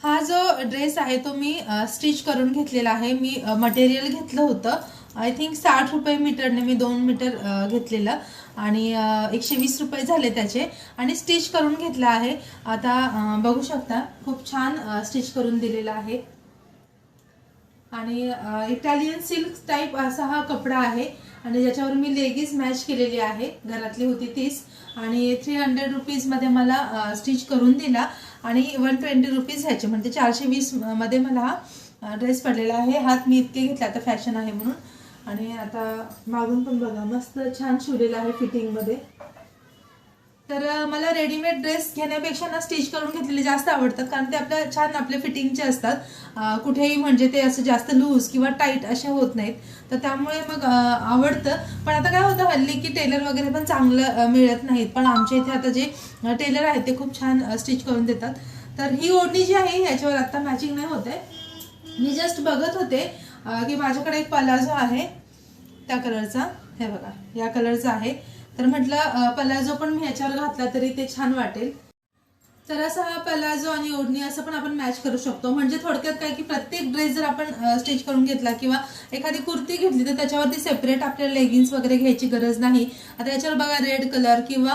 हा जो ड्रेस आहे तो मी स्टिच करून घेतलेला आहे. मी मटेरियल घेतलं होतं. आय थिंक साठ रुपये मीटरने मी दोन मीटर घेतलेलं. आणि एकशे वीस रुपये झाले त्याचे. आणि स्टिच करून घेतलं आहे. आता बघू शकता खूप छान स्टिच करून दिलेला आहे. आणि इटालियन सिल्क टाईप असा हा कपडा आहे. आणि ज्याच्यावर मी लेगीज मॅच केलेली आहे. घरातली होती तीच. आणि थ्री हंड्रेड रुपीजमध्ये मला स्टिच करून दिला. आणि वन ट्वेंटी रुपीज ह्याचे म्हणजे चारशे वीसमध्ये मला हा ड्रेस पडलेला आहे. हात मी इतके घेतले आता फॅशन आहे म्हणून. आणि आता मागून पण बघा मस्त छान शिवलेला आहे फिटिंगमध्ये तर मला रेडीमेड ड्रेस घेण्यापेक्षा ना स्टिच करून घेतलेले जास्त आवडतात. कारण ते आपल्या छान आपल्या फिटिंगचे असतात. कुठेही म्हणजे ते असं जास्त लूज किंवा टाईट असे होत नाहीत. तर त्यामुळे मग आवडतं. पण आता काय होतं हल्ली की टेलर वगैरे पण चांगलं मिळत नाहीत. पण आमच्या इथे आता जे टेलर आहेत ते खूप छान स्टिच करून देतात. तर ही ओढणी जी आहे ह्याच्यावर आत्ता मॅचिंग नाही होते मी जस्ट बघत होते की माझ्याकडे एक पलाझो आहे त्या कलरचा हे बघा या कलरचा आहे. तर म्हटलं पलाझो पण मी ह्याच्यावर घातला तरी ते छान वाटेल. तर असा हा पलाझो आणि ओढणी असं पण आपण मॅच करू शकतो. म्हणजे थोडक्यात काय की प्रत्येक ड्रेस जर आपण स्टिच करून घेतला किंवा एखादी कुर्ती घेतली तर त्याच्यावरती सेपरेट आपल्याला लेगिन्स वगैरे घ्यायची गरज नाही. आता याच्यावर बघा रेड कलर किंवा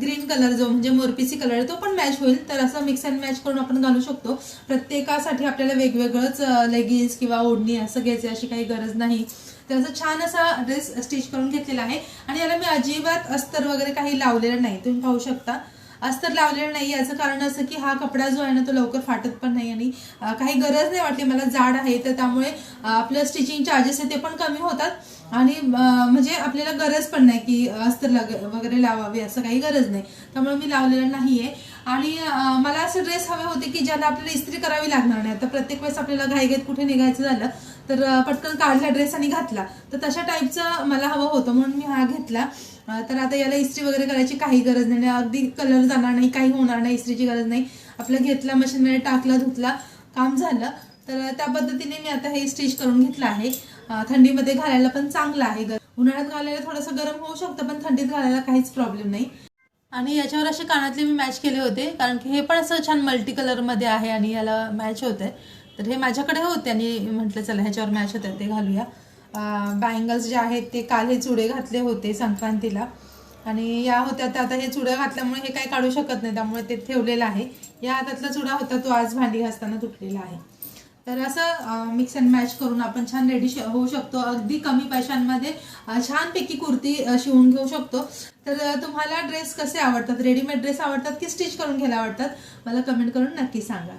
ग्रीन कलर जो म्हणजे मोरपीसी कलर तो पण मॅच होईल. तर असं मिक्स अँड मॅच करून आपण घालू शकतो. प्रत्येकासाठी आपल्याला वेगवेगळंच लेगिन्स किंवा ओढणी असं घ्यायची अशी काही गरज नाही. तर असं छान असा ड्रेस स्टिच करून घेतलेला आहे. आणि याला मी अजिबात अस्तर वगैरे काही लावलेलं नाही. तुम्ही पाहू शकता. अस्तर लावलेलं नाही. याचं कारण असं की हा कपडा जो आहे ना तो लवकर फाटत पण नाही आणि काही गरज नाही वाटली. मला जाड आहे. तर त्यामुळे आपलं स्टिचिंग चार्जेस आहे ते पण कमी होतात. आणि म्हणजे आपल्याला गरज पण नाही की अस्तर लग- वगैरे लावावे असं काही गरज नाही. त्यामुळे मी लावलेलं नाही आहे आणि मला असे ड्रेस हवे होते की ज्याला आपल्याला इस्त्री करावी लागणार नाही. आता प्रत्येक वेळेस आपल्याला घाईघाईत कुठे निघायचं झालं तर पटकन काढला ड्रेस आणि घातला. तर तशा टाईपचा मला हवं होतं म्हणून मी हा घेतला. तर आता याला इस्त्री वगैरे करायची काही गरज नाही. अगदी कलर जाणार नाही काही होणार नाही इस्त्रीची गरज नाही. आपलं घेतला मशीनमध्ये टाकला धुतला काम झालं. तर त्या पद्धतीने मी आता हे स्टिच करून घेतलं आहे. थंडीमध्ये घालायला पण चांगलं आहे. उन्हाळ्यात घालायला थोडंसं गरम होऊ शकतं पण थंडीत घालायला काहीच प्रॉब्लेम नाही. आणि याच्यावर असे कानातले मी मॅच केले होते कारण की हे पण असं छान मल्टी कलरमध्ये आहे आणि याला मॅच होते तर हे माझ्याकडे होते. आणि म्हटलं चला ह्याच्यावर मॅच होते ते घालूया. बँगल्स जे आहेत ते काल हे चुडे घातले होते संक्रांतीला. आणि या होत्या तर आता हे चुडं घातल्यामुळे हे काही काढू शकत नाही. त्यामुळे ते ठेवलेलं आहे. या हातातला चुडा होता तो आज भांडी घासताना तुटलेला आहे. तर असं मिक्स अँड मॅच करून आपण छान रेडी होऊ शकतो. अगदी कमी पैशांमध्ये छानपैकी कुर्ती शिवून घेऊ शकतो. तर तुम्हाला ड्रेस कसे आवडतात? रेडीमेड ड्रेस आवडतात की स्टिच करून घ्यायला आवडतात? मला कमेंट करून नक्की सांगा.